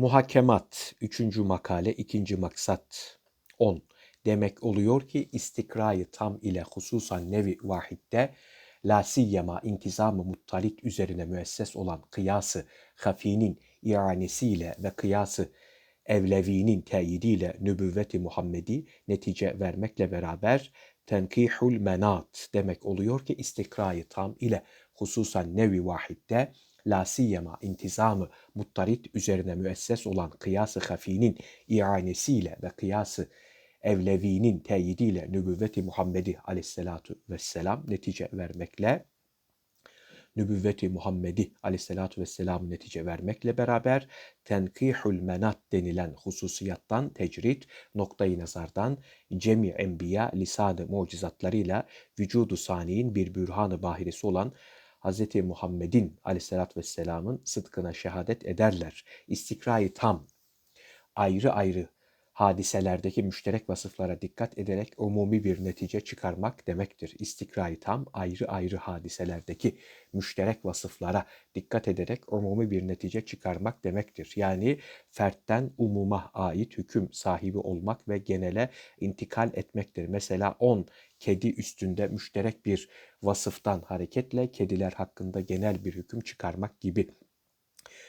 Muhakemat 3. makale 2. maksat 10. Demek oluyor ki istikrayı tam ile hususan nevi vahidde la siyyema intizamı muttalit üzerine müesses olan kıyası hafinin ianesiyle ve kıyası evlevinin teyidiyle nübüvveti Muhammedi netice vermekle beraber tenkihul menat demek oluyor ki istikrayı tam ile hususan nevi vahidde la siyema intizamı muttarit üzerine müesses olan kıyası hafinin ianesiyle ve kıyası evlevinin teyidiyle nübüvveti Muhammedi aleyhissalatu vesselam netice vermekle nübüvveti Muhammedi aleyhissalatu vesselam netice vermekle beraber tenkihul menat denilen hususiyattan tecrit noktayı nazardan cemi enbiya lisan-ı mucizatlarıyla vücudu saniyin bir bürhan-ı bahiresi olan Hz. Muhammed'in aleyhissalatü vesselamın sıdkına şehadet ederler. İstikrayı tam, ayrı ayrı hadiselerdeki müşterek vasıflara dikkat ederek umumi bir netice çıkarmak demektir. İstikrayı tam ayrı ayrı hadiselerdeki müşterek vasıflara dikkat ederek umumi bir netice çıkarmak demektir. Yani fertten umuma ait hüküm sahibi olmak ve genele intikal etmektir. Mesela 10 kedi üstünde müşterek bir vasıftan hareketle kediler hakkında genel bir hüküm çıkarmak gibi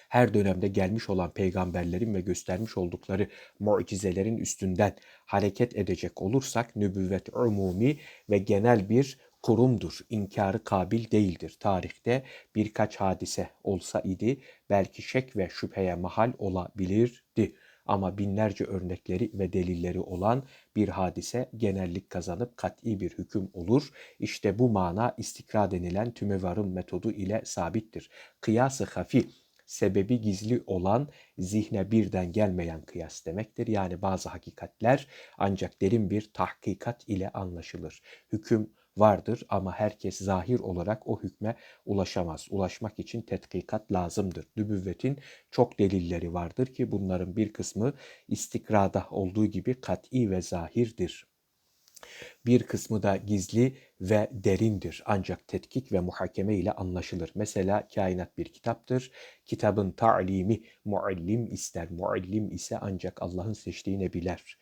her dönemde gelmiş olan peygamberlerin ve göstermiş oldukları mucizelerin üstünden hareket edecek olursak nübüvvet umumi ve genel bir kurumdur. İnkarı kabil değildir. Tarihte birkaç hadise olsa idi belki şek ve şüpheye mahal olabilirdi. Ama binlerce örnekleri ve delilleri olan bir hadise genellik kazanıp kat'i bir hüküm olur. İşte bu mana istikra denilen tümevarın metodu ile sabittir. Kıyası hafi sebebi gizli olan zihne birden gelmeyen kıyas demektir. Yani bazı hakikatler ancak derin bir tahkikat ile anlaşılır. Hüküm vardır ama herkes zahir olarak o hükme ulaşamaz. Ulaşmak için tetkikat lazımdır. Nübüvvetin çok delilleri vardır ki bunların bir kısmı istikrada olduğu gibi kat'i ve zahirdir. Bir kısmı da gizli ve derindir ancak tetkik ve muhakeme ile anlaşılır. Mesela kainat bir kitaptır. Kitabın ta'limi muallim ister. Muallim ise ancak Allah'ın seçtiği nebiler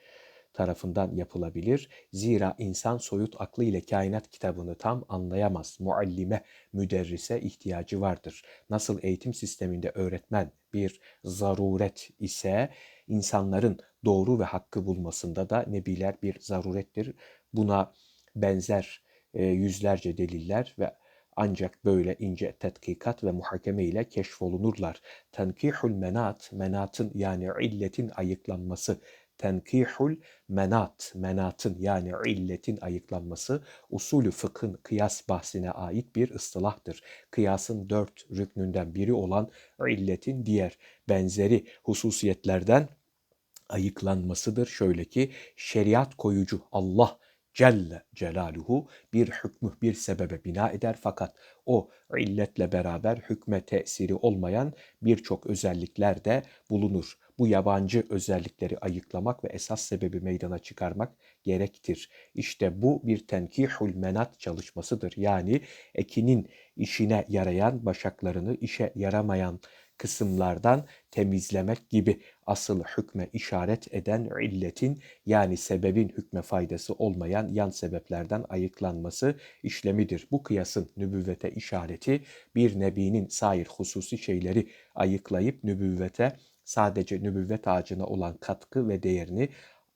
tarafından yapılabilir. Zira insan soyut aklı ile kainat kitabını tam anlayamaz. Muallime, müderrise ihtiyacı vardır. Nasıl eğitim sisteminde öğretmen bir zaruret ise insanların doğru ve hakkı bulmasında da nebiler bir zarurettir. Buna benzer e, yüzlerce deliller ve ancak böyle ince tetkikat ve muhakeme ile keşfolunurlar. Tenkihul menat, menatın yani illetin ayıklanması, tenkihul menat, menatın yani illetin ayıklanması usulü fıkhın kıyas bahsine ait bir ıstılahtır. Kıyasın dört rüknünden biri olan illetin diğer benzeri hususiyetlerden ayıklanmasıdır. Şöyle ki şeriat koyucu Allah Celle Celaluhu bir hükmü bir sebebe bina eder fakat o illetle beraber hükme tesiri olmayan birçok özellikler de bulunur. Bu yabancı özellikleri ayıklamak ve esas sebebi meydana çıkarmak gerektir. İşte bu bir tenkihul menat çalışmasıdır. Yani ekinin işine yarayan başaklarını işe yaramayan kısımlardan temizlemek gibi asıl hükme işaret eden illetin yani sebebin hükme faydası olmayan yan sebeplerden ayıklanması işlemidir. Bu kıyasın nübüvvete işareti bir nebinin sair hususi şeyleri ayıklayıp nübüvvete sadece nübüvvet ağacına olan katkı ve değerini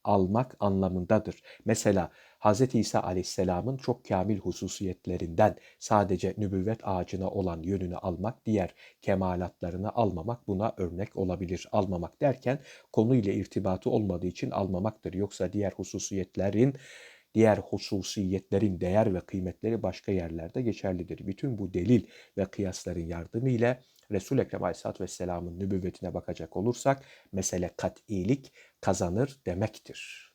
almak anlamındadır. Mesela Hz. İsa aleyhisselamın çok kamil hususiyetlerinden sadece nübüvvet ağacına olan yönünü almak, diğer kemalatlarını almamak buna örnek olabilir. Almamak derken konuyla irtibatı olmadığı için almamaktır. Yoksa diğer hususiyetlerin diğer hususiyetlerin değer ve kıymetleri başka yerlerde geçerlidir. Bütün bu delil ve kıyasların yardımıyla Resul-i Ekrem Aleyhisselatü Vesselam'ın nübüvvetine bakacak olursak mesele kat'ilik kazanır demektir.